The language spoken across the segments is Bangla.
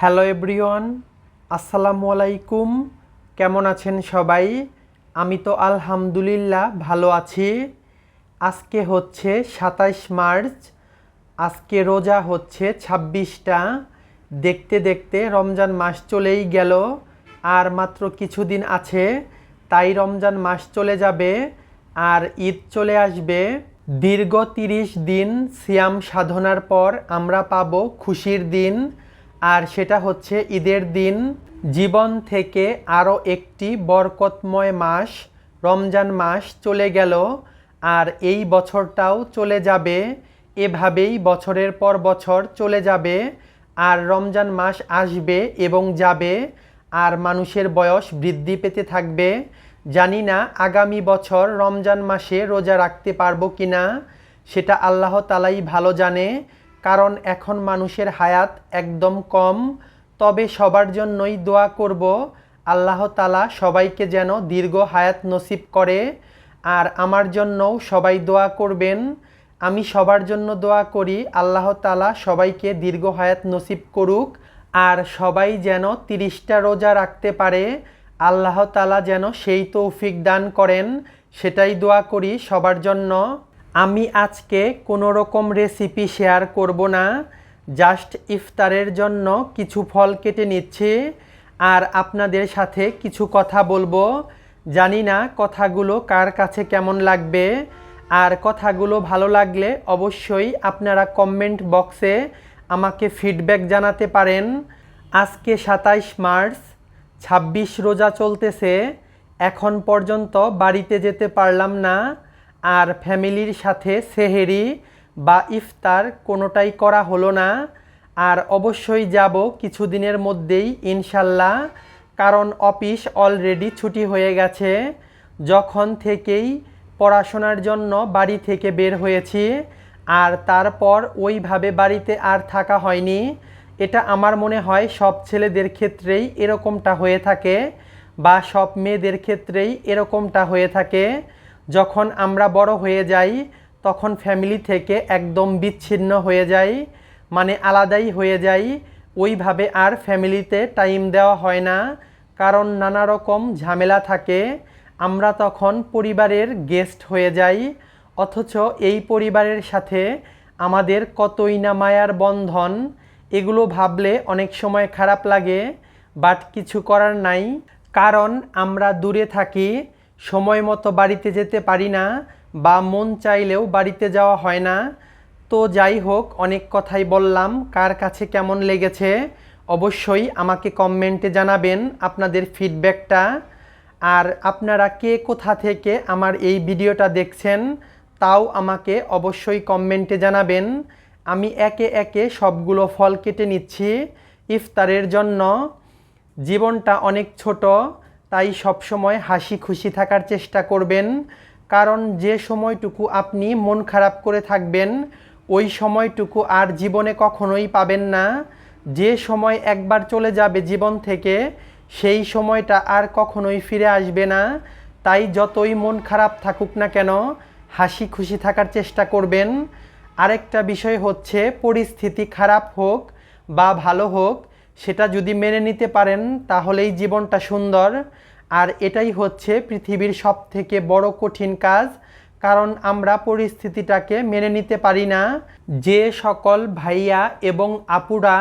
হ্যালো এভরিওয়ান, আসসালামু আলাইকুম। কেমন আছেন সবাই? আমি তো আলহামদুলিল্লাহ ভালো আছি। আজকে হচ্ছে সাতাইশ মার্চ, আজকে রোজা হচ্ছে ছাব্বিশটা। দেখতে দেখতে রমজান মাস চলেই গেল, আর মাত্র কিছুদিন আছে, তাই রমজান মাস চলে যাবে, আর ঈদ চলে আসবে। দীর্ঘ তিরিশ দিন সিয়াম সাধনার পর আমরা পাবো খুশির দিন। আর সেটা হচ্ছে ঈদের দিন, জীবন থেকে আরও একটি বরকতময় মাস, রমজান মাস চলে গেল, আর এই বছরটাও চলে যাবে, এভাবেই বছরের পর বছর চলে যাবে, আর রমজান মাস আসবে এবং যাবে, আর মানুষের বয়স বৃদ্ধি পেতে থাকবে। জানি না আগামী বছর রমজান মাসে রোজা রাখতে পারব কি না সেটা আল্লাহ তালাই ভালো জানে। কারণ এখন মানুষের হায়াত একদম কম, তবে সবার জন্যই দোয়া করব, আল্লাহ তালা সবাইকে যেন দীর্ঘ হায়াত নসিব করে, আর আমার জন্যও সবাই দোয়া করবেন। আমি সবার জন্য দোয়া করি, আল্লাহ তালা সবাইকে দীর্ঘ হায়াত নসিব করুক, আর সবাই যেন তিরিশটা রোজা রাখতে পারে, আল্লাহ তালা যেন সেই তৌফিক দান করেন, সেটাই দোয়া করি সবার জন্য। আমি আজকে কোনো রকম রেসিপি শেয়ার করব না। জাস্ট ইফতারের জন্য কিছু ফল কেটে নিচ্ছি। আর আপনাদের সাথে কিছু কথা বলব। জানি না কথাগুলো কার কাছে কেমন লাগবে। আর কথাগুলো ভালো লাগলে অবশ্যই আপনারা কমেন্ট বক্সে আমাকে ফিডব্যাক জানাতে পারেন। আজকে সাতাইশ মার্চ, ছাব্বিশ রোজা চলতেছে। এখন পর্যন্ত বাড়িতে যেতে পারলাম না। আর ফ্যামিলির সাথে সেহেরি বা ইফতার কোনোটাই করা হলো না। আর অবশ্যই যাব কিছুদিনের মধ্যেই ইনশাল্লাহ, কারণ অফিস অলরেডি ছুটি হয়ে গেছে। যখন থেকেই পড়াশোনার জন্য বাড়ি থেকে বের হয়েছি, আর তারপর ওইভাবে বাড়িতে আর থাকা হয়নি। এটা আমার মনে হয় সব ছেলেদের ক্ষেত্রেই এরকমটা হয়ে থাকে বা সব মেয়েদের ক্ষেত্রেই এরকমটা হয়ে থাকে। যখন আমরা বড় হয়ে যাই, তখন ফ্যামিলি থেকে একদম বিচ্ছিন্ন হয়ে যাই মানে আলাদাই হয়ে যাই। ওইভাবে আর ফ্যামিলিতে টাইম দেওয়া হয় না, কারণ নানা রকম ঝামেলা থাকে। আমরা তখন পরিবারের গেস্ট হয়ে যাই, অথচ এই পরিবারের সাথে আমাদের কতই না মায়ার বন্ধন, এগুলো ভাবলে অনেক সময় খারাপ লাগে বাট কিছু করার নাই। কারণ আমরা দূরে থাকি সময় মতো বাড়িতে যেতে পারি না বা মন চাইলেও বাড়িতে যাওয়া হয় না। তো যাই হোক, অনেক কথাই বললাম। কার কাছে কেমন লেগেছে? অবশ্যই আমাকে কমেন্টে জানাবেন আপনাদের ফিডব্যাকটা আর আপনারা কে কোথা থেকে আমার এই ভিডিওটা দেখছেন, তাও আমাকে অবশ্যই কমেন্টে জানাবেন। আমি একে একে সবগুলো ফল কেটে নিচ্ছি ইফতারের জন্য। জীবনটা অনেক ছোট। তাই সবসময় হাসি খুশি থাকার চেষ্টা করবেন। কারণ যে সময়টুকু আপনি মন খারাপ করে থাকবেন, ওই সময়টুকু আর জীবনে কখনোই পাবেন না। যে সময় একবার চলে যাবে জীবন থেকে, সেই সময়টা আর কখনোই ফিরে আসবে না। তাই যতই মন খারাপ থাকুক না কেন, হাসি খুশি থাকার চেষ্টা করবেন। আরেকটা বিষয় হচ্ছে, পরিস্থিতি খারাপ হোক বা ভালো হোক সেটা যদি মেনে নিতে পারেন, তাহলেই জীবনটা সুন্দর। আর এটাই হচ্ছে পৃথিবীর সব থেকে বড় কঠিন কাজ, কারণ আমরা পরিস্থিতিটাকে মেনে নিতে পারি না। যে সকল ভাইয়া এবং আপুরা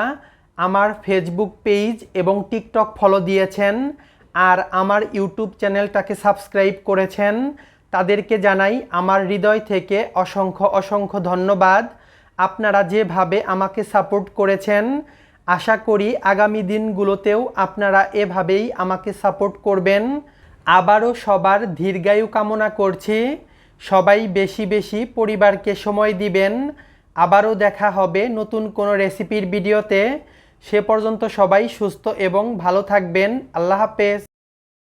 আমার ফেসবুক পেজ এবং টিকটক ফলো দিয়েছেন আর আমার ইউটিউব চ্যানেলটাকে সাবস্ক্রাইব করেছেন, তাদেরকে জানাই আমার হৃদয় থেকে অসংখ্য অসংখ্য ধন্যবাদ। আপনারা যেভাবে আমাকে সাপোর্ট করেছেন আশা করি আগামী দিনগুলোতেও আপনারা এভাবেই আমাকে সাপোর্ট করবেন। আবারও সবার দীর্ঘায়ু কামনা করছি। সবাই বেশি বেশি পরিবারকে সময় দিবেন। আবারও দেখা হবে নতুন কোনো রেসিপির ভিডিওতে। সে পর্যন্ত সবাই সুস্থ এবং ভালো থাকবেন। আল্লাহ হাফেজ।